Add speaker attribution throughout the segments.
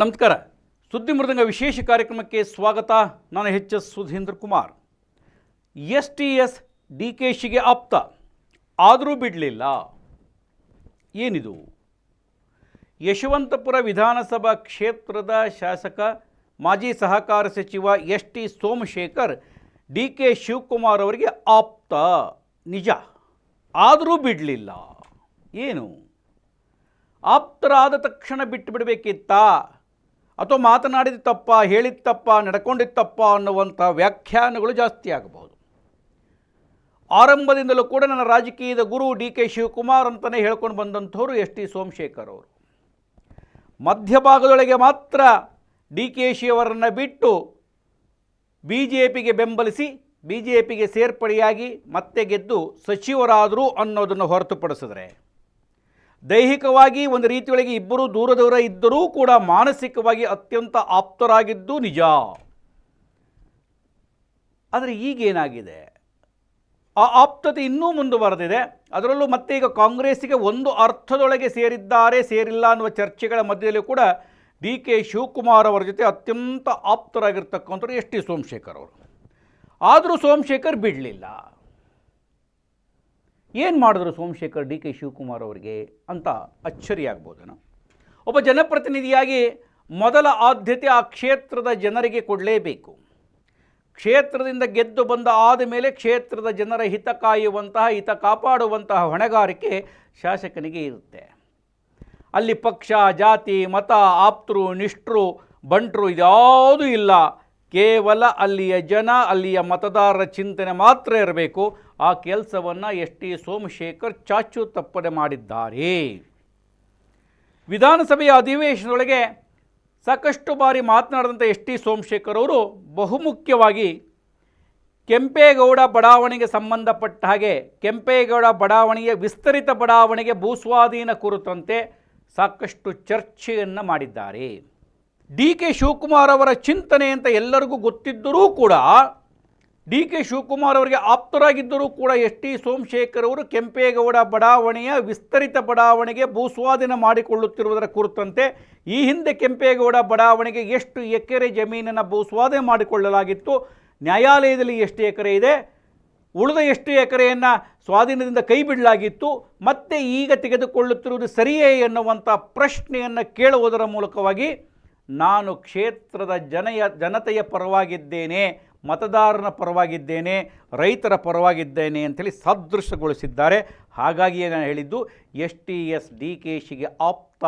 Speaker 1: ನಮಸ್ಕಾರ. ಸುದ್ದಿ ಮೃದಂಗ ವಿಶೇಷ ಕಾರ್ಯಕ್ರಮಕ್ಕೆ ಸ್ವಾಗತ. ನಾನು H S Sudhindra Kumar. S T S D K ಶಿಗೆ ಆಪ್ತ. ಆದರೂ ಬಿಡಲಿಲ್ಲ. ಏನಿದು? ಯಶವಂತಪುರ ವಿಧಾನಸಭಾ ಕ್ಷೇತ್ರದ ಶಾಸಕ, ಮಾಜಿ ಸಹಕಾರ ಸಚಿವ S T Somashekar, D K Shivakumar ಅವರಿಗೆ ಆಪ್ತ. ನಿಜ. ಆದರೂ ಬಿಡಲಿಲ್ಲ. ಏನು? ಆಪ್ತರಾದ ತಕ್ಷಣ ಬಿಟ್ಟು ಬಿಡಬೇಕಿತ್ತಾ ಅಥವಾ ಮಾತನಾಡಿದ ತಪ್ಪ, ಹೇಳಿದ ತಪ್ಪ ನಡ್ಕೊಂಡಿದ್ದ ತಪ್ಪ ಅನ್ನುವಂಥ ವ್ಯಾಖ್ಯಾನಗಳು ಜಾಸ್ತಿ ಆಗಬಹುದು. ಆರಂಭದಿಂದಲೂ ಕೂಡ ನನ್ನ ರಾಜಕೀಯದ ಗುರು ಡಿ ಕೆ ಶಿವಕುಮಾರ್ ಅಂತಲೇ ಹೇಳ್ಕೊಂಡು ಬಂದಂಥವ್ರು ಎಸ್ ಟಿ ಸೋಮಶೇಖರ್ ಅವರು. ಮಧ್ಯಭಾಗದೊಳಗೆ ಮಾತ್ರ ಡಿ ಕೆ ಶಿಯವರನ್ನು ಬಿಟ್ಟು ಬಿ ಜೆ ಪಿಗೆ ಬೆಂಬಲಿಸಿ ಬಿ ಜೆ ಪಿಗೆ ಸೇರ್ಪಡೆಯಾಗಿ ಮತ್ತೆ ಗೆದ್ದು ಸಚಿವರಾದರು ಅನ್ನೋದನ್ನು ಹೊರತುಪಡಿಸಿದ್ರೆ ದೈಹಿಕವಾಗಿ ಒಂದು ರೀತಿಯೊಳಗೆ ಇಬ್ಬರು ದೂರ ದೂರ ಇದ್ದರೂ ಕೂಡ ಮಾನಸಿಕವಾಗಿ ಅತ್ಯಂತ ಆಪ್ತರಾಗಿದ್ದು ನಿಜ. ಆದರೆ ಈಗೇನಾಗಿದೆ? ಆ ಆಪ್ತತೆ ಇನ್ನೂ ಮುಂದುವರೆದಿದೆ. ಅದರಲ್ಲೂ ಮತ್ತೆ ಈಗ ಕಾಂಗ್ರೆಸ್ಸಿಗೆ ಒಂದು ಅರ್ಥದೊಳಗೆ ಸೇರಿದ್ದಾರೆ, ಸೇರಿಲ್ಲ ಅನ್ನುವ ಚರ್ಚೆಗಳ ಮಧ್ಯದಲ್ಲಿ ಕೂಡ ಡಿ ಕೆ ಶಿವಕುಮಾರ್ ಅವರ ಜೊತೆ ಅತ್ಯಂತ ಆಪ್ತರಾಗಿರ್ತಕ್ಕಂಥವ್ರು ಎಸ್ ಟಿ ಸೋಮಶೇಖರ್ ಅವರು. ಆದರೂ ಸೋಮಶೇಖರ್ ಬಿಡಲಿಲ್ಲ. ಏನು ಮಾಡಿದ್ರು ಸೋಮಶೇಖರ್ ಡಿ ಕೆ ಶಿವಕುಮಾರ್ ಅವರಿಗೆ ಅಂತ ಅಚ್ಚರಿಯಾಗ್ಬೋದೇನೋ ಒಬ್ಬ ಜನಪ್ರತಿನಿಧಿಯಾಗಿ ಮೊದಲ ಆದ್ಯತೆ ಆ ಕ್ಷೇತ್ರದ ಜನರಿಗೆ ಕೊಡಲೇಬೇಕು. ಕ್ಷೇತ್ರದಿಂದ ಗೆದ್ದು ಬಂದ ಆದ ಮೇಲೆ ಕ್ಷೇತ್ರದ ಜನರ ಹಿತ ಕಾಯುವಂತಹ, ಹಿತ ಕಾಪಾಡುವಂತಹ ಹೊಣೆಗಾರಿಕೆ ಶಾಸಕನಿಗೆ ಇರುತ್ತೆ. ಅಲ್ಲಿ ಪಕ್ಷ, ಜಾತಿ, ಮತ ಆಪ್ತರು ನಿಷ್ಠರು ಬಂಟರು ಇದ್ಯಾವುದೂ ಇಲ್ಲ. ಕೇವಲ ಅಲ್ಲಿಯ ಜನ, ಅಲ್ಲಿಯ ಮತದಾರರ ಚಿಂತನೆ ಮಾತ್ರ ಇರಬೇಕು. ಆ ಕೆಲಸವನ್ನು ಎಸ್ ಟಿ ಸೋಮಶೇಖರ್ ಚಾಚು ತಪ್ಪದೆ ಮಾಡಿದ್ದಾರೆ. ವಿಧಾನಸಭೆಯ ಅಧಿವೇಶನದೊಳಗೆ ಸಾಕಷ್ಟು ಬಾರಿ ಮಾತನಾಡಿದಂಥ ಎಸ್ ಟಿ ಸೋಮಶೇಖರ್ ಅವರು ಬಹುಮುಖ್ಯವಾಗಿ ಕೆಂಪೇಗೌಡ ಬಡಾವಣೆಗೆ ಸಂಬಂಧಪಟ್ಟ ಹಾಗೆ ಕೆಂಪೇಗೌಡ ಬಡಾವಣೆಯ ವಿಸ್ತರಿತ ಬಡಾವಣೆಗೆ ಭೂಸ್ವಾಧೀನ ಕುರಿತಂತೆ ಸಾಕಷ್ಟು ಚರ್ಚೆಯನ್ನು ಮಾಡಿದ್ದಾರೆ. ಡಿ ಕೆ ಶಿವಕುಮಾರ್ ಅವರ ಚಿಂತನೆ ಅಂತ ಎಲ್ಲರಿಗೂ ಗೊತ್ತಿದ್ದರೂ ಕೂಡ ಡಿ ಕೆ ಶಿವಕುಮಾರ್ ಅವರಿಗೆ ಆಪ್ತರಾಗಿದ್ದರೂ ಕೂಡ ಎಸ್ ಟಿ ಸೋಮಶೇಖರ್ ಅವರು ಕೆಂಪೇಗೌಡ ಬಡಾವಣೆಯ ವಿಸ್ತರಿತ ಬಡಾವಣೆಗೆ ಭೂಸ್ವಾಧೀನ ಮಾಡಿಕೊಳ್ಳುತ್ತಿರುವುದರ ಕುರಿತಂತೆ ಈ ಹಿಂದೆ ಕೆಂಪೇಗೌಡ ಬಡಾವಣೆಗೆ ಎಷ್ಟು ಎಕರೆ ಜಮೀನನ್ನು ಭೂಸ್ವಾಧೀನ ಮಾಡಿಕೊಳ್ಳಲಾಗಿತ್ತು, ನ್ಯಾಯಾಲಯದಲ್ಲಿ ಎಷ್ಟು ಎಕರೆ ಇದೆ, ಉಳಿದ ಎಷ್ಟು ಎಕರೆಯನ್ನು ಸ್ವಾಧೀನದಿಂದ ಕೈ ಬಿಡಲಾಗಿತ್ತು, ಮತ್ತೆ ಈಗ ತೆಗೆದುಕೊಳ್ಳುತ್ತಿರುವುದು ಸರಿಯೇ ಎನ್ನುವಂಥ ಪ್ರಶ್ನೆಯನ್ನು ಕೇಳುವುದರ ಮೂಲಕವಾಗಿ ನಾನು ಕ್ಷೇತ್ರದ ಜನಯ ಜನತೆಯ ಪರವಾಗಿದ್ದೇನೆ ಮತದಾರನ ಪರವಾಗಿದ್ದೇನೆ ರೈತರ ಪರವಾಗಿದ್ದೇನೆ ಅಂಥೇಳಿ ಸದೃಶಗೊಳಿಸಿದ್ದಾರೆ. ಹಾಗಾಗಿಯೇ ನಾನು ಹೇಳಿದ್ದು S T S D K ಶಿಗೆ ಆಪ್ತ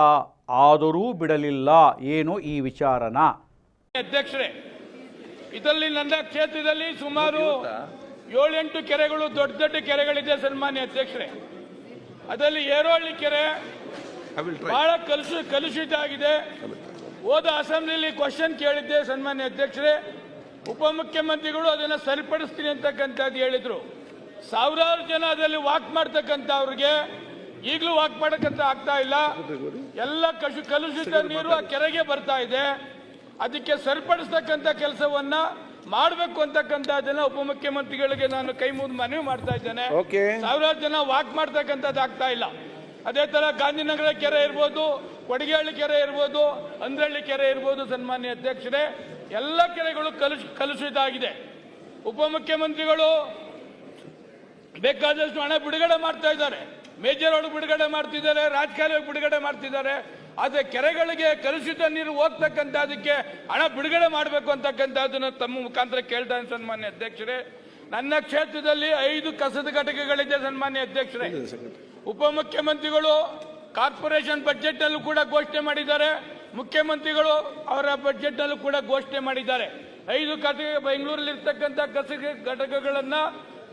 Speaker 1: ಆದರೂ ಬಿಡಲಿಲ್ಲ ಏನು ಈ ವಿಚಾರನ?
Speaker 2: ಅಧ್ಯಕ್ಷರೇ ಇದರಲ್ಲಿ ನನ್ನ ಕ್ಷೇತ್ರದಲ್ಲಿ ಸುಮಾರು ಏಳೆಂಟು ಕೆರೆಗಳು ದೊಡ್ಡ ದೊಡ್ಡ ಕೆರೆಗಳಿದೆ ಸನ್ಮಾನ್ಯ ಅಧ್ಯಕ್ಷರೇ. ಅದರಲ್ಲಿ ಏರೋಳ್ಳಿ ಕೆರೆ ಬಹಳ ಕಲುಷ ಕಲುಷಿತ ಆಗಿದೆ ಹೋದ ಅಸೆಂಬ್ಲಿಯಲ್ಲಿ ಕ್ವಶನ್ ಕೇಳಿದ್ದೆ ಸನ್ಮಾನ್ಯ ಅಧ್ಯಕ್ಷರೇ. ಉಪಮುಖ್ಯಮಂತ್ರಿಗಳು ಅದನ್ನು ಸರಿಪಡಿಸ್ತೀನಿ ಅಂತಕ್ಕಂಥದ್ದು ಹೇಳಿದರು. ಸಾವಿರಾರು ಜನ ಅದರಲ್ಲಿ ವಾಕ್ ಮಾಡ್ತಕ್ಕಂಥ ಅವ್ರಿಗೆ ಈಗಲೂ ವಾಕ್ ಮಾಡಕ್ಕಂತ ಆಗ್ತಾ ಇಲ್ಲ. ಎಲ್ಲ ಕಶು ಕಲುಷಿತ ನೀರು ಆ ಕೆರೆಗೆ ಬರ್ತಾ ಇದೆ. ಅದಕ್ಕೆ ಸರಿಪಡಿಸ್ತಕ್ಕಂಥ ಕೆಲಸವನ್ನ ಮಾಡಬೇಕು ಅಂತಕ್ಕಂಥದ್ದನ್ನ ಉಪಮುಖ್ಯಮಂತ್ರಿಗಳಿಗೆ ನಾನು ಕೈ ಮುಂದೆ ಮನವಿ ಮಾಡ್ತಾ ಇದ್ದೇನೆ. ಸಾವಿರಾರು ಜನ ವಾಕ್ ಮಾಡ್ತಕ್ಕಂಥದ್ದು ಆಗ್ತಾ ಇಲ್ಲ. ಅದೇ ತರ ಗಾಂಧಿನಗರ ಕೆರೆ ಇರ್ಬೋದು ಕೊಡಗೇಹಳ್ಳಿ ಕೆರೆ ಇರ್ಬೋದು ಅಂದ್ರಳ್ಳಿ ಕೆರೆ ಇರ್ಬೋದು ಸನ್ಮಾನ್ಯ ಅಧ್ಯಕ್ಷರೇ. ಎಲ್ಲ ಕೆರೆಗಳು ಕಲುಷ ಕಲುಷಿತ ಆಗಿದೆ ಉಪಮುಖ್ಯಮಂತ್ರಿಗಳು ಬೇಕಾದಷ್ಟು ಹಣ ಬಿಡುಗಡೆ ಮಾಡ್ತಾ ಇದ್ದಾರೆ. ಮೇಜರ್ ಒಳಗೆ ಬಿಡುಗಡೆ ಮಾಡ್ತಿದ್ದಾರೆ ರಾಜಕಾಲುವೆ ಬಿಡುಗಡೆ ಮಾಡ್ತಿದ್ದಾರೆ. ಆದರೆ ಕೆರೆಗಳಿಗೆ ಕಲುಷಿತ ನೀರು ಹೋಗ್ತಕ್ಕಂಥದಕ್ಕೆ ಹಣ ಬಿಡುಗಡೆ ಮಾಡಬೇಕು ಅಂತಕ್ಕಂಥದ್ದನ್ನ ತಮ್ಮ ಮುಖಾಂತರ ಕೇಳ್ತಾನೆ ಸನ್ಮಾನ್ಯ ಅಧ್ಯಕ್ಷರೇ. ನನ್ನ ಕ್ಷೇತ್ರದಲ್ಲಿ ಐದು ಕಸದ ಘಟಕಗಳಿದೆ ಸನ್ಮಾನ್ಯ ಅಧ್ಯಕ್ಷರೇ. ಉಪಮುಖ್ಯಮಂತ್ರಿಗಳು ಕಾರ್ಪೊರೇಷನ್ ಬಜೆಟ್ ಅಲ್ಲೂ ಕೂಡ ಘೋಷಣೆ ಮಾಡಿದ್ದಾರೆ. ಮುಖ್ಯಮಂತ್ರಿಗಳು ಅವರ ಬಜೆಟ್ನಲ್ಲೂ ಕೂಡ ಘೋಷಣೆ ಮಾಡಿದ್ದಾರೆ. ಐದು ಕಸ ಬೆಂಗಳೂರಲ್ಲಿ ಇರ್ತಕ್ಕಂಥ ಕಸ ಘಟಕಗಳನ್ನ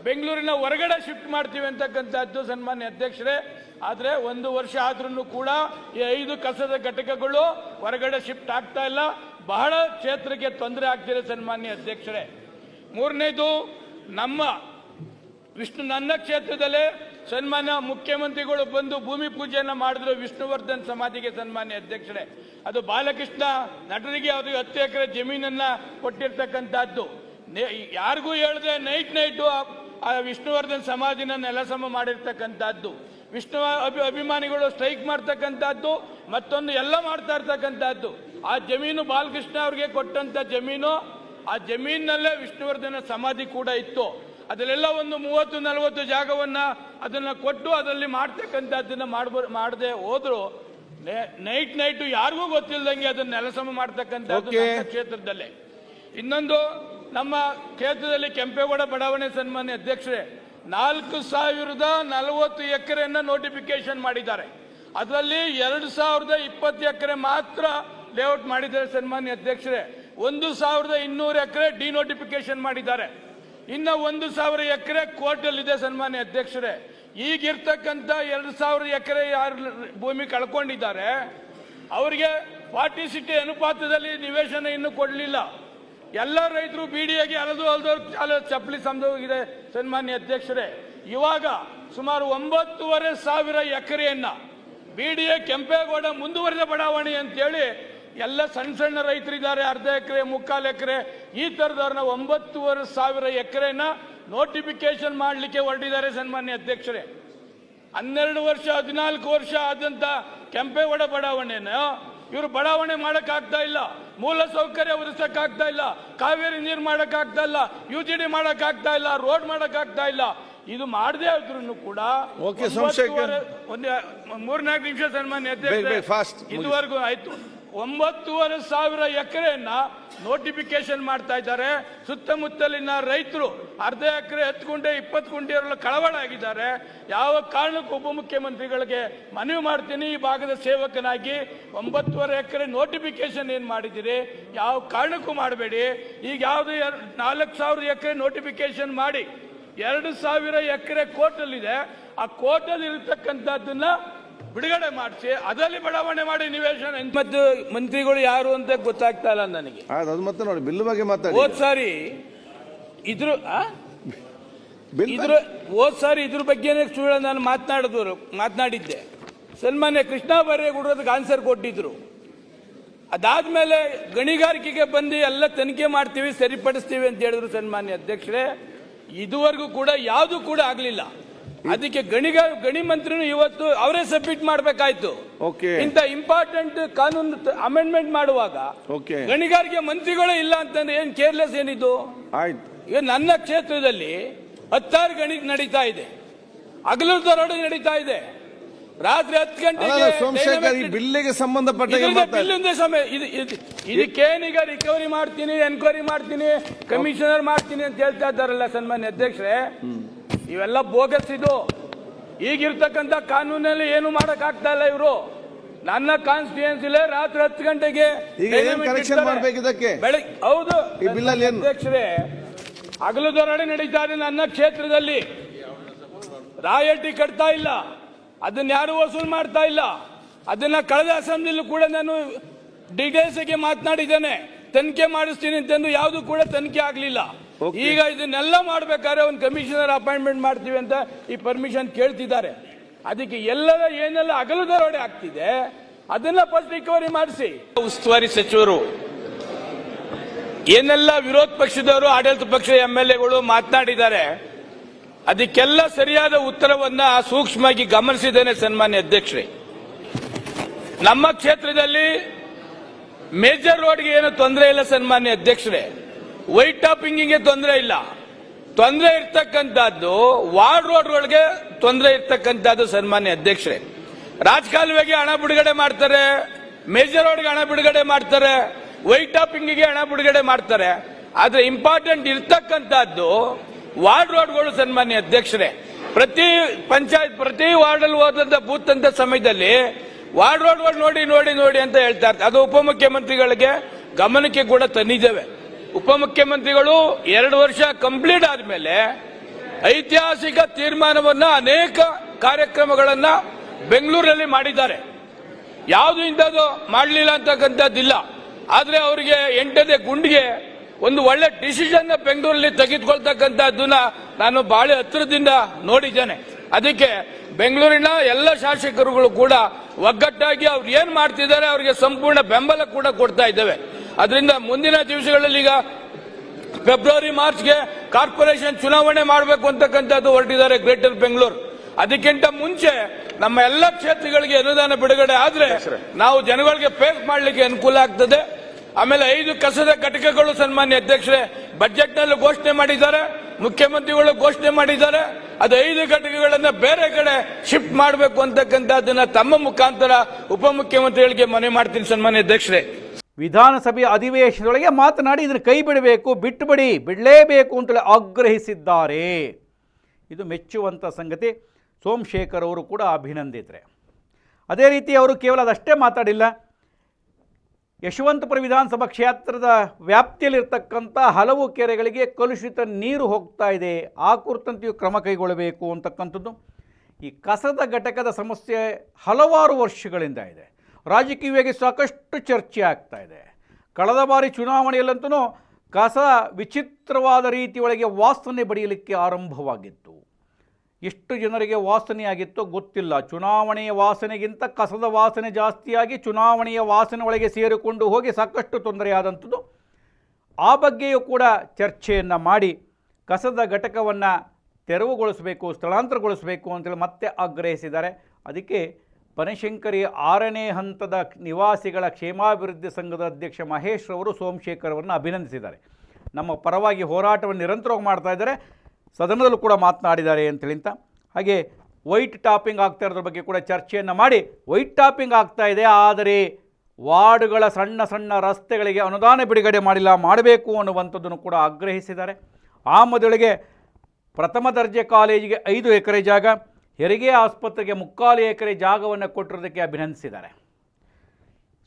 Speaker 2: ಬೆಂಗಳೂರಿನ ಹೊರಗಡೆ ಶಿಫ್ಟ್ ಮಾಡ್ತೀವಿ ಅಂತಕ್ಕಂಥದ್ದು ಸನ್ಮಾನ್ಯ ಅಧ್ಯಕ್ಷರೇ. ಆದರೆ ಒಂದು ವರ್ಷ ಆದ್ರೂ ಕೂಡ ಈ ಐದು ಕಸದ ಘಟಕಗಳು ಹೊರಗಡೆ ಶಿಫ್ಟ್ ಆಗ್ತಾ ಇಲ್ಲ. ಬಹಳ ಕ್ಷೇತ್ರಕ್ಕೆ ತೊಂದರೆ ಆಗ್ತಿದೆ ಸನ್ಮಾನ್ಯ ಅಧ್ಯಕ್ಷರೇ. ಮೂರನೇದು ನಮ್ಮ ವಿಷ್ಣು ನನ್ನ ಕ್ಷೇತ್ರದಲ್ಲೇ ಸನ್ಮಾನ್ಯ ಮುಖ್ಯಮಂತ್ರಿಗಳು ಬಂದು ಭೂಮಿ ಪೂಜೆಯನ್ನು ಮಾಡಿದ್ರು. ವಿಷ್ಣುವರ್ಧನ್ ಸಮಾಧಿಗೆ ಸನ್ಮಾನ್ಯ ಅಧ್ಯಕ್ಷರೇ. ಅದು ಬಾಲಕೃಷ್ಣ ನಟರಿಗೆ ಅವರು ಹತ್ತು ಎಕರೆ ಜಮೀನನ್ನ ಕೊಟ್ಟಿರ್ತಕ್ಕಂಥದ್ದು. ಯಾರಿಗೂ ಹೇಳಿದ್ರೆ ನೈಟ್ ನೈಟು ಆ ವಿಷ್ಣುವರ್ಧನ್ ಸಮಾಧಿನ ನೆಲಸಮ ಮಾಡಿರ್ತಕ್ಕಂಥದ್ದು. ವಿಷ್ಣು ಅಭಿ, ಅಭಿಮಾನಿಗಳು ಸ್ಟ್ರೈಕ್ ಮಾಡ್ತಕ್ಕಂಥದ್ದು, ಮತ್ತೊಂದು ಎಲ್ಲ ಮಾಡ್ತಾ ಇರ್ತಕ್ಕಂಥದ್ದು. ಆ ಜಮೀನು ಬಾಲಕೃಷ್ಣ ಅವ್ರಿಗೆ ಕೊಟ್ಟಂತ ಜಮೀನು, ಆ ಜಮೀನಲ್ಲೇ ವಿಷ್ಣುವರ್ಧನ ಸಮಾಧಿ ಕೂಡ ಇತ್ತು. ಅದರಲ್ಲೆಲ್ಲ ಒಂದು ಮೂವತ್ತು ನಲವತ್ತು ಜಾಗವನ್ನ ಅದನ್ನ ಕೊಟ್ಟು ಅದರಲ್ಲಿ ಮಾಡ್ತಕ್ಕಂಥದ್ದನ್ನು ಮಾಡ್ಬೋ ಮಾಡದೆ ಹೋದ್ರು ನೈಟ್ ನೈಟ್ ಯಾರಿಗೂ ಗೊತ್ತಿಲ್ಲದಂಗೆ ಅದನ್ನ ನೆಲಸಮ ಮಾಡ್ತಕ್ಕಂಥ ಕ್ಷೇತ್ರದಲ್ಲಿ. ಇನ್ನೊಂದು ನಮ್ಮ ಕ್ಷೇತ್ರದಲ್ಲಿ ಕೆಂಪೇಗೌಡ ಬಡಾವಣೆ ಸನ್ಮಾನ್ಯ ಅಧ್ಯಕ್ಷರೇ ನಾಲ್ಕು ಸಾವಿರದ ನಲವತ್ತು ಎಕರೆಯನ್ನ ನೋಟಿಫಿಕೇಶನ್ ಮಾಡಿದ್ದಾರೆ. ಅದರಲ್ಲಿ ಎರಡು ಸಾವಿರದ ಇಪ್ಪತ್ತು ಎಕರೆ ಮಾತ್ರ ಲೇಔಟ್ ಮಾಡಿದ್ದಾರೆ ಸನ್ಮಾನ್ಯ ಅಧ್ಯಕ್ಷರೇ. ಒಂದು ಸಾವಿರದ ಇನ್ನೂರು ಎಕರೆ ಡಿನೋಟಿಫಿಕೇಶನ್ ಮಾಡಿದ್ದಾರೆ. ಇನ್ನ ಒಂದು ಸಾವಿರ ಎಕರೆ ಕೋರ್ಟಲ್ಲಿದೆ ಸನ್ಮಾನ್ಯ ಅಧ್ಯಕ್ಷರೇ. ಈಗಿರ್ತಕ್ಕಂಥ ಎರಡು ಸಾವಿರ ಎಕರೆ ಯಾರು ಭೂಮಿ ಕಳ್ಕೊಂಡಿದ್ದಾರೆ, ಅವರಿಗೆ ಫಾರ್ಟಿ ಸಿಟಿ ಅನುಪಾತದಲ್ಲಿ ನಿವೇಶನ ಇನ್ನೂ ಕೊಡಲಿಲ್ಲ. ಎಲ್ಲ ರೈತರು ಬಿಡಿಯಾಗಿ ಅಲದು ಅಲದು ಚಾಲ ಚಪ್ಪಲಿ ಸಮದೋಗಿದೆ ಸನ್ಮಾನ್ಯ ಅಧ್ಯಕ್ಷರೇ. ಇವಾಗ ಸುಮಾರು ಒಂಬತ್ತೂವರೆ ಸಾವಿರ ಎಕರೆಯನ್ನ ಬಿಡಿಎ ಕೆಂಪೇಗೌಡ ಮುಂದುವರೆದ ಬಡಾವಣೆ ಅಂತೇಳಿ ಎಲ್ಲ ಸಣ್ಣ ಸಣ್ಣ ರೈತರಿದ್ದಾರೆ ಅರ್ಧ ಎಕರೆ ಮುಕ್ಕಾಲು ಎಕರೆ ಈ ಥರದವ್ರನ್ನ ಒಂಬತ್ತುವರೆ ಸಾವಿರ ಎಕರೆನ ನೋಟಿಫಿಕೇಶನ್ ಮಾಡಲಿಕ್ಕೆ ಹೊರಟಿದ್ದಾರೆ ಸನ್ಮಾನ್ಯ ಅಧ್ಯಕ್ಷರೇ. ಹನ್ನೆರಡು ವರ್ಷ ಹದಿನಾಲ್ಕು ವರ್ಷ ಆದಂಥ ಕೆಂಪೇಗೌಡ ಬಡಾವಣೆನ ಇವರು ಬಡಾವಣೆ ಮಾಡೋಕ್ಕಾಗ್ತಾ ಇಲ್ಲ. ಮೂಲ ಸೌಕರ್ಯ ಒದಗಿಸೋಕ್ಕಾಗ್ತಾ ಇಲ್ಲ. ಕಾವೇರಿ ನೀರು ಮಾಡೋಕ್ಕಾಗ್ತಾ ಆಗ್ತಾ ಇಲ್ಲ. ಯು ಜಿ ಡಿ ಮಾಡೋಕ್ಕಾಗ್ತಾ ಆಗ್ತಾ ಇಲ್ಲ. ರೋಡ್ ಮಾಡೋಕ್ಕಾಗ್ತಾ ಇಲ್ಲ. ಇದು ಮಾಡದೇ ಆದ್ರೂ ಕೂಡ ಮೂರ್ನಾಲ್ಕು ನಿಮಿಷ ಸನ್ಮಾನ್ಯ ಇದುವರೆಗೂ ಆಯ್ತು. ಒಂಬತ್ತೂವರೆ ಸಾವಿರ ಎಕರೆಯನ್ನ ನೋಟಿಫಿಕೇಶನ್ ಮಾಡ್ತಾ ಇದ್ದಾರೆ. ಸುತ್ತಮುತ್ತಲಿನ ರೈತರು ಅರ್ಧ ಎಕರೆ ಹತ್ತು ಗುಂಟೆ, ಇಪ್ಪತ್ತು ಗುಂಟೆ ಇರಲು ಕಳವಳ ಆಗಿದ್ದಾರೆ. ಯಾವ ಕಾರಣಕ್ಕೂ ಉಪಮುಖ್ಯಮಂತ್ರಿಗಳಿಗೆ ಮನವಿ ಮಾಡ್ತೀನಿ. ಈ ಭಾಗದ ಸೇವಕನಾಗಿ ಒಂಬತ್ತುವರೆ ಎಕರೆ ನೋಟಿಫಿಕೇಶನ್ ಏನು ಮಾಡಿದ್ದೀರಿ? ಯಾವ ಕಾರಣಕ್ಕೂ ಮಾಡಬೇಡಿ. ಈಗ ಯಾವುದು ನಾಲ್ಕು ಸಾವಿರ ಎಕರೆ ನೋಟಿಫಿಕೇಶನ್ ಮಾಡಿ ಎರಡು ಸಾವಿರ ಎಕರೆ ಕೋರ್ಟಲ್ಲಿದೆ. ಆ ಕೋರ್ಟಲ್ಲಿ ಇರತಕ್ಕಂಥದ್ದನ್ನ ಬಿಡುಗಡೆ ಮಾಡಿಸಿ ಅದರಲ್ಲಿ ಬಡಾವಣೆ ಮಾಡಿ ನಿವೇಶನ ಮತ್ತು ಮಂತ್ರಿಗಳು ಯಾರು ಅಂತ ಗೊತ್ತಾಗ್ತಾ ಇಲ್ಲ ನನಗೆ.
Speaker 3: ಅದು ಮತ್ತೆ ನೋಡಿ ಬಿಲ್ ಬಗ್ಗೆ ಮಾತಾಡಿ.
Speaker 2: ಹೋದ್ ಸಾರಿ ಇದ್ರ?
Speaker 3: ಬಿಲ್
Speaker 2: ಇದ್ರ ಹೋದ್ ಸಾರಿ ಇದ್ರ ಬಗ್ಗೆನೇ ಸುಳ್ಳು ನಾನು ಮಾತನಾಡಿದ್ರು ಮಾತನಾಡಿದ್ದೆ. ಸನ್ಮಾನ್ಯ ಕೃಷ್ಣ ಬೈರೇಗೌಡರಿಗೆ ಆನ್ಸರ್ ಕೊಟ್ಟಿದ್ರು. ಅದಾದ್ಮೇಲೆ ಗಣಿಗಾರಿಕೆಗೆ ಬಂದು ಎಲ್ಲ ತನಿಖೆ ಮಾಡ್ತೀವಿ ಸರಿಪಡಿಸ್ತೀವಿ ಅಂತ ಹೇಳಿದ್ರು ಸನ್ಮಾನ್ಯ ಅಧ್ಯಕ್ಷರೇ. ಇದುವರೆಗೂ ಕೂಡ ಯಾವುದು ಕೂಡ ಆಗ್ಲಿಲ್ಲ. ಅದಕ್ಕೆ ಗಣಿಗ ಗಣಿ ಮಂತ್ರಿನೂ ಇವತ್ತು ಅವರೇ ಸಬ್ಮಿಟ್ ಮಾಡಬೇಕಾಯ್ತು.
Speaker 3: ಓಕೆ
Speaker 2: ಇಂಥ ಇಂಪಾರ್ಟೆಂಟ್ ಕಾನೂನು ಅಮೆಂಡ್ಮೆಂಟ್ ಮಾಡುವಾಗ
Speaker 3: ಓಕೆ
Speaker 2: ಗಣಿಗಾರಿಕೆ ಮಂತ್ರಿಗಳೇ ಇಲ್ಲ ಅಂತಂದ್ರೆ ಏನ್ ಕೇರ್ಲೆಸ್ ಏನಿದು?
Speaker 3: ಆಯ್ತು.
Speaker 2: ಈಗ ನನ್ನ ಕ್ಷೇತ್ರದಲ್ಲಿ ಹತ್ತಾರು ಗಣಿ ನಡೀತಾ ಇದೆ. ಹಗಲು ದರೋಡೆ ನಡೀತಾ ಇದೆ. ರಾತ್ರಿ ಹತ್ತು ಗಂಟೆಗೆ
Speaker 3: ಸೋಮಶೇಖರ್ ಈ ಬಿಲ್ಲಿಗೆ ಸಂಬಂಧಪಟ್ಟ
Speaker 2: ಬಿಲ್ಲಿಂದ ಸಮಯ. ಇದು- ಇದು- ಇದಕ್ಕೇನೀಗ ರಿಕವರಿ ಮಾಡ್ತೀನಿ ಎನ್ಕ್ವೈರಿ ಮಾಡ್ತೀನಿ ಕಮಿಷನರ್ ಮಾಡ್ತೀನಿ ಅಂತ ಹೇಳ್ತಾ ಇದ್ದಾರಲ್ಲ ಸನ್ಮಾನ್ಯ ಅಧ್ಯಕ್ಷರೇ. ಇವೆಲ್ಲ ಬೋಗಸ್ ಇದು. ಈಗಿರ್ತಕ್ಕಂಥ ಕಾನೂನಲ್ಲಿ ಏನು ಮಾಡಕ್ ಆಗ್ತಾ ಇಲ್ಲ ಇವರು. ನನ್ನ ಕಾನ್ಸ್ಟಿಟ್ಯೂನ್ಸಿಲೇ ರಾತ್ರಿ ಹತ್ತು ಗಂಟೆಗೆ? ಬೆಳಗ್ಗೆ ಹೌದು. ಅಧ್ಯಕ್ಷರೇ ಹಗಲು ದೊರಡೆ ನಡೀತಾ ಇದೆ ನನ್ನ ಕ್ಷೇತ್ರದಲ್ಲಿ. ರಾಯಲ್ಟಿ ಕಟ್ತಾ ಇಲ್ಲ. ಅದನ್ನ ಯಾರು ವಸೂಲ್ ಮಾಡ್ತಾ ಇಲ್ಲ. ಅದನ್ನ ಕಳೆದ ಅಸೆಂಬ್ಲಿಲೂ ಕೂಡ ನಾನು ಡಿಟೇಲ್ಸ್ ಮಾತನಾಡಿದ್ದೇನೆ. ತನಿಖೆ ಮಾಡಿಸ್ತೀನಿ ಅಂತಂದು ಯಾವುದು ಕೂಡ ತನಿಖೆ ಆಗ್ಲಿಲ್ಲ. ಈಗ ಇದನ್ನೆಲ್ಲ ಮಾಡ್ಬೇಕಾದ್ರೆ ಒಂದು ಕಮಿಷನರ್ ಅಪಾಯಿಂಟ್ಮೆಂಟ್ ಮಾಡ್ತೀವಿ ಅಂತ ಈ ಪರ್ಮಿಷನ್ ಕೇಳ್ತಿದ್ದಾರೆ. ಅದಕ್ಕೆ ಎಲ್ಲರ ಏನೆಲ್ಲ ಅಗಲು ದರೋಡೆ ಆಗ್ತಿದೆ ಅದನ್ನ ಫಸ್ಟ್ ರಿಕವರಿ ಮಾಡಿಸಿ. ಉಸ್ತುವಾರಿ ಸಚಿವರು ಏನೆಲ್ಲ ವಿರೋಧ ಪಕ್ಷದವರು ಆಡಳಿತ ಪಕ್ಷದ ಎಂ ಎಲ್ ಎಗಳು ಮಾತನಾಡಿದ್ದಾರೆ ಅದಕ್ಕೆಲ್ಲ ಸರಿಯಾದ ಉತ್ತರವನ್ನ ಸೂಕ್ಷ್ಮವಾಗಿ ಗಮನಿಸಿದ್ದೇನೆ ಸನ್ಮಾನ್ಯ ಅಧ್ಯಕ್ಷರೇ. ನಮ್ಮ ಕ್ಷೇತ್ರದಲ್ಲಿ ಮೇಜರ್ ರೋಡ್ಗೆ ಏನು ತೊಂದರೆ ಇಲ್ಲ ಸನ್ಮಾನ್ಯ ಅಧ್ಯಕ್ಷರೇ. ವೈಟ್ ಟಾಪಿಂಗಿಗೆ ತೊಂದರೆ ಇಲ್ಲ. ತೊಂದರೆ ಇರ್ತಕ್ಕಂಥದ್ದು ವಾರ್ಡ್ ರೋಡ್ಗಳಿಗೆ ತೊಂದರೆ ಇರ್ತಕ್ಕಂಥದ್ದು ಸನ್ಮಾನ್ಯ ಅಧ್ಯಕ್ಷರೇ. ರಾಜಕಾಲುವೆಗೆ ಹಣ ಬಿಡುಗಡೆ ಮಾಡ್ತಾರೆ ಮೇಜರ್ ರೋಡ್ಗೆ ಹಣ ಬಿಡುಗಡೆ ಮಾಡ್ತಾರೆ ವೈಟ್ ಟಾಪಿಂಗಿಗೆ ಹಣ ಬಿಡುಗಡೆ ಮಾಡ್ತಾರೆ. ಆದರೆ ಇಂಪಾರ್ಟೆಂಟ್ ಇರ್ತಕ್ಕಂಥದ್ದು ವಾರ್ಡ್ ರೋಡ್ಗಳು ಸನ್ಮಾನ್ಯ ಅಧ್ಯಕ್ಷರೇ. ಪ್ರತಿ ಪಂಚಾಯತ್, ಪ್ರತಿ ವಾರ್ಡ್ ಅಲ್ಲಿ ಹೋದಂತ ಬೂತ್ ಅಂತ ಸಮಯದಲ್ಲಿ ವಾರ್ಡ್ ರೋಡ್ಗಳು ನೋಡಿ ನೋಡಿ ನೋಡಿ ಅಂತ ಹೇಳ್ತಾ ಇರ್ತಾರೆ. ಅದು ಉಪಮುಖ್ಯಮಂತ್ರಿಗಳಿಗೆ ಗಮನಕ್ಕೆ ಕೂಡ ತಂದಿದ್ದೇವೆ ಉಪಮುಖ್ಯಮಂತ್ರಿಗಳು ಎರಡು ವರ್ಷ ಕಂಪ್ಲೀಟ್ ಆದ್ಮೇಲೆ ಐತಿಹಾಸಿಕ ತೀರ್ಮಾನವನ್ನ ಅನೇಕ ಕಾರ್ಯಕ್ರಮಗಳನ್ನ ಬೆಂಗಳೂರಲ್ಲಿ ಮಾಡಿದ್ದಾರೆ. ಯಾವುದು ಇಂಥದ್ದು ಮಾಡಲಿಲ್ಲ ಅಂತಕ್ಕಂಥದ್ದಿಲ್ಲ. ಆದ್ರೆ ಅವರಿಗೆ ಎಂಟನೇ ಗುಂಡಿಗೆ ಒಂದು ಒಳ್ಳೆ ಡಿಸಿಷನ್ ಬೆಂಗಳೂರಲ್ಲಿ ತೆಗೆದುಕೊಳ್ತಕ್ಕಂಥದ್ದನ್ನ ನಾನು ಬಹಳ ಹತ್ತಿರದಿಂದ ನೋಡಿದ್ದೇನೆ. ಅದಕ್ಕೆ ಬೆಂಗಳೂರಿನ ಎಲ್ಲ ಶಾಸಕರುಗಳು ಕೂಡ ಒಗ್ಗಟ್ಟಾಗಿ ಅವ್ರು ಏನ್ ಮಾಡ್ತಿದ್ದಾರೆ, ಅವರಿಗೆ ಸಂಪೂರ್ಣ ಬೆಂಬಲ ಕೂಡ ಕೊಡ್ತಾ ಇದ್ದೇವೆ. ಅದರಿಂದ ಮುಂದಿನ ದಿವಸಗಳಲ್ಲಿ ಈಗ ಫೆಬ್ರವರಿ ಮಾರ್ಚ್ಗೆ ಕಾರ್ಪೊರೇಷನ್ ಚುನಾವಣೆ ಮಾಡಬೇಕು ಅಂತಕ್ಕಂಥದ್ದು ಹೊರಟಿದ್ದಾರೆ ಗ್ರೇಟರ್ ಬೆಂಗಳೂರು ಅದಕ್ಕಿಂತ ಮುಂಚೆ ನಮ್ಮ ಎಲ್ಲ ಕ್ಷೇತ್ರಗಳಿಗೆ ಅನುದಾನ ಬಿಡುಗಡೆ ಆದ್ರೆ ನಾವು ಜನಗಳಿಗೆ ಫೇಸ್ ಮಾಡಲಿಕ್ಕೆ ಅನುಕೂಲ ಆಗ್ತದೆ. ಆಮೇಲೆ ಐದು ಕಸದ ಘಟಕಗಳು ಸನ್ಮಾನ್ಯ ಅಧ್ಯಕ್ಷರೇ ಬಜೆಟ್ನಲ್ಲಿ ಘೋಷಣೆ ಮಾಡಿದ್ದಾರೆ ಮುಖ್ಯಮಂತ್ರಿಗಳು ಘೋಷಣೆ ಮಾಡಿದ್ದಾರೆ. ಅದು ಐದು ಘಟಕಗಳನ್ನು ಬೇರೆ ಕಡೆ ಶಿಫ್ಟ್ ಮಾಡಬೇಕು ಅಂತಕ್ಕಂಥದ್ದನ್ನ ತಮ್ಮ ಮುಖಾಂತರ ಉಪಮುಖ್ಯಮಂತ್ರಿಗಳಿಗೆ ಮನವಿ ಮಾಡ್ತೀನಿ ಸನ್ಮಾನ್ಯ ಅಧ್ಯಕ್ಷರೇ.
Speaker 1: ವಿಧಾನಸಭೆಯ ಅಧಿವೇಶನದೊಳಗೆ ಮಾತನಾಡಿ ಇದನ್ನು ಕೈ ಬಿಡಬೇಕು ಬಿಟ್ಟುಬಿಡಿ ಬಿಡಲೇಬೇಕು ಅಂತೇಳಿ ಆಗ್ರಹಿಸಿದ್ದಾರೆ. ಇದು ಮೆಚ್ಚುವಂಥ ಸಂಗತಿ. ಸೋಮಶೇಖರ್ ಅವರು ಕೂಡ ಅಭಿನಂದಿತರೆ. ಅದೇ ರೀತಿ ಅವರು ಕೇವಲ ಅದಷ್ಟೇ ಮಾತಾಡಿಲ್ಲ. ಯಶವಂತಪುರ ವಿಧಾನಸಭಾ ಕ್ಷೇತ್ರದ ವ್ಯಾಪ್ತಿಯಲ್ಲಿರ್ತಕ್ಕಂಥ ಹಲವು ಕೆರೆಗಳಿಗೆ ಕಲುಷಿತ ನೀರು ಹೋಗ್ತಾ ಇದೆ. ಆ ಕುರಿತಂತೆಯೂ ಕ್ರಮ ಕೈಗೊಳ್ಳಬೇಕು ಅಂತಕ್ಕಂಥದ್ದು. ಈ ಕಸದ ಘಟಕದ ಸಮಸ್ಯೆ ಹಲವಾರು ವರ್ಷಗಳಿಂದ ಇದೆ. ರಾಜಕೀಯವಾಗಿ ಸಾಕಷ್ಟು ಚರ್ಚೆ ಆಗ್ತಾ ಇದೆ. ಕಳೆದ ಬಾರಿ ಚುನಾವಣೆಯಲ್ಲಂತೂ ಕಸ ವಿಚಿತ್ರವಾದ ರೀತಿಯೊಳಗೆ ವಾಸನೆ ಬಡಿಯಲಿಕ್ಕೆ ಆರಂಭವಾಗಿತ್ತು. ಎಷ್ಟು ಜನರಿಗೆ ವಾಸನೆಯಾಗಿತ್ತೋ ಗೊತ್ತಿಲ್ಲ. ಚುನಾವಣೆಯ ವಾಸನೆಗಿಂತ ಕಸದ ವಾಸನೆ ಜಾಸ್ತಿಯಾಗಿ ಚುನಾವಣೆಯ ವಾಸನೆ ಒಳಗೆ ಸೇರಿಕೊಂಡು ಹೋಗಿ ಸಾಕಷ್ಟು ತೊಂದರೆಯಾದಂಥದ್ದು ಆ ಬಗ್ಗೆಯೂ ಕೂಡ ಚರ್ಚೆಯನ್ನು ಮಾಡಿ ಕಸದ ಘಟಕವನ್ನು ತೆರವುಗೊಳಿಸಬೇಕು, ಸ್ಥಳಾಂತರಗೊಳಿಸಬೇಕು ಅಂತೇಳಿ ಮತ್ತೆ ಆಗ್ರಹಿಸಿದ್ದಾರೆ. ಅದಕ್ಕೆ ಬನಶಂಕರಿ ಆರನೇ ಹಂತದ ನಿವಾಸಿಗಳ ಕ್ಷೇಮಾಭಿವೃದ್ಧಿ ಸಂಘದ ಅಧ್ಯಕ್ಷ ಮಹೇಶ್ ಅವರು ಸೋಮಶೇಖರ್ ಅವರನ್ನು ಅಭಿನಂದಿಸಿದ್ದಾರೆ. ನಮ್ಮ ಪರವಾಗಿ ಹೋರಾಟವನ್ನು ನಿರಂತರವಾಗಿ ಮಾಡ್ತಾ ಇದ್ದಾರೆ. ಸದನದಲ್ಲೂ ಕೂಡ ಮಾತನಾಡಿದ್ದಾರೆ ಅಂತ ಹಾಗೆ ವೈಟ್ ಟಾಪಿಂಗ್ ಆಗ್ತಾ ಇರೋದ್ರ ಬಗ್ಗೆ ಕೂಡ ಚರ್ಚೆಯನ್ನು ಮಾಡಿ. ವೈಟ್ ಟಾಪಿಂಗ್ ಆಗ್ತಾ ಇದೆ, ಆದರೆ ವಾರ್ಡ್ಗಳ ಸಣ್ಣ ಸಣ್ಣ ರಸ್ತೆಗಳಿಗೆ ಅನುದಾನ ಬಿಡುಗಡೆ ಮಾಡಿಲ್ಲ, ಮಾಡಬೇಕು ಅನ್ನುವಂಥದ್ದನ್ನು ಕೂಡ ಆಗ್ರಹಿಸಿದ್ದಾರೆ. ಆ ಮೊದಲಿಗೆ ಪ್ರಥಮ ದರ್ಜೆ ಕಾಲೇಜಿಗೆ ಐದು ಎಕರೆ ಜಾಗ ಹೆರಿಗೆ ಆಸ್ಪತ್ರೆಗೆ ಮುಕ್ಕಾಲು ಎಕರೆ ಜಾಗವನ್ನು ಕೊಟ್ಟಿರೋದಕ್ಕೆ ಅಭಿನಂದಿಸಿದ್ದಾರೆ.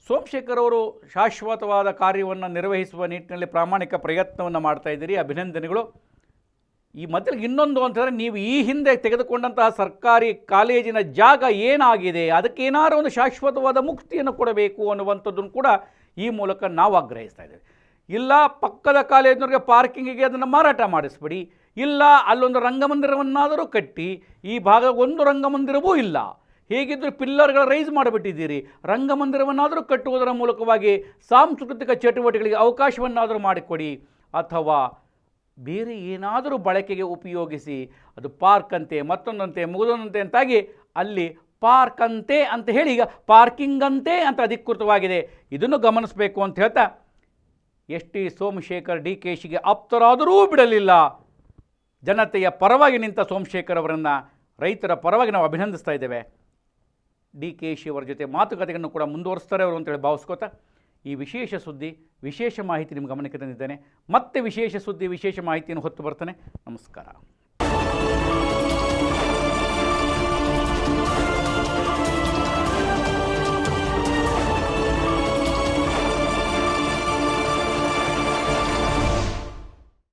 Speaker 1: ಸೋಮಶೇಖರ್ ಅವರು ಶಾಶ್ವತವಾದ ಕಾರ್ಯವನ್ನು ನಿರ್ವಹಿಸುವ ನಿಟ್ಟಿನಲ್ಲಿ ಪ್ರಾಮಾಣಿಕ ಪ್ರಯತ್ನವನ್ನು ಮಾಡ್ತಾ ಇದ್ದೀರಿ. ಅಭಿನಂದನೆಗಳು. ಈ ಮಧ್ಯದಲ್ಲಿ ಇನ್ನೊಂದು ಅಂತಂದರೆ ನೀವು ಈ ಹಿಂದೆ ತೆಗೆದುಕೊಂಡಂತಹ ಸರ್ಕಾರಿ ಕಾಲೇಜಿನ ಜಾಗ ಏನಾಗಿದೆ ಅದಕ್ಕೆ ಏನಾದರೂ ಒಂದು ಶಾಶ್ವತವಾದ ಮುಕ್ತಿಯನ್ನು ಕೊಡಬೇಕು ಅನ್ನುವಂಥದ್ದನ್ನು ಕೂಡ ಈ ಮೂಲಕ ನಾವು ಆಗ್ರಹಿಸ್ತಾ ಇದ್ದೇವೆ. ಇಲ್ಲ, ಪಕ್ಕದ ಕಾಲೇಜಿನವ್ರಿಗೆ ಪಾರ್ಕಿಂಗಿಗೆ ಅದನ್ನು ಮಾರಾಟ ಮಾಡಿಸ್ಬಿಡಿ. ಇಲ್ಲ, ಅಲ್ಲೊಂದು ರಂಗಮಂದಿರವನ್ನಾದರೂ ಕಟ್ಟಿ, ಈ ಭಾಗ ಒಂದು ರಂಗಮಂದಿರವೂ ಇಲ್ಲ. ಹೇಗಿದ್ದರೂ ಪಿಲ್ಲರ್ಗಳ ರೈಸ್ ಮಾಡಿಬಿಟ್ಟಿದ್ದೀರಿ. ರಂಗಮಂದಿರವನ್ನಾದರೂ ಕಟ್ಟುವುದರ ಮೂಲಕವಾಗಿ ಸಾಂಸ್ಕೃತಿಕ ಚಟುವಟಿಕೆಗಳಿಗೆ ಅವಕಾಶವನ್ನಾದರೂ ಮಾಡಿಕೊಡಿ. ಅಥವಾ ಬೇರೆ ಏನಾದರೂ ಬಳಕೆಗೆ ಉಪಯೋಗಿಸಿ, ಅದು ಪಾರ್ಕ್ ಅಂತೆ, ಮತ್ತೊಂದಂತೆ, ಮುಗಿದೊಂದಂತೆ ಅಂತಾಗಿ ಅಲ್ಲಿ ಪಾರ್ಕ್ ಅಂತೆ ಹೇಳಿ, ಈಗ ಪಾರ್ಕಿಂಗ್ ಅಂತೆ ಅಂತ ಅಧಿಕೃತವಾಗಿದೆ. ಇದನ್ನು ಗಮನಿಸಬೇಕು ಅಂತ ಹೇಳ್ತಾ, S T Somashekar D K ಶಿಗೆ ಆಪ್ತರಾದರೂ ಬಿಡಲಿಲ್ಲ. ಜನತೆಯ ಪರವಾಗಿ ನಿಂತ ಸೋಮಶೇಖರ್ ಅವರನ್ನು ರೈತರ ಪರವಾಗಿ ನಾವು ಅಭಿನಂದಿಸ್ತಾ ಇದ್ದೇವೆ. ಡಿ ಕೆ ಶಿ ಅವರ ಜೊತೆ ಮಾತುಕತೆಯನ್ನು ಕೂಡ ಮುಂದುವರಿಸ್ತಾರೆ ಅವರು ಅಂತೇಳಿ ಭಾವಿಸ್ಕೋತಾ ಈ ವಿಶೇಷ ಸುದ್ದಿ, ವಿಶೇಷ ಮಾಹಿತಿ ನಿಮ್ಮ ಗಮನಕ್ಕೆ ತಂದಿದ್ದೇನೆ. ಮತ್ತೆ ವಿಶೇಷ ಸುದ್ದಿ, ವಿಶೇಷ ಮಾಹಿತಿಯನ್ನು ಹೊತ್ತು ಬರ್ತಾನೆ. ನಮಸ್ಕಾರ.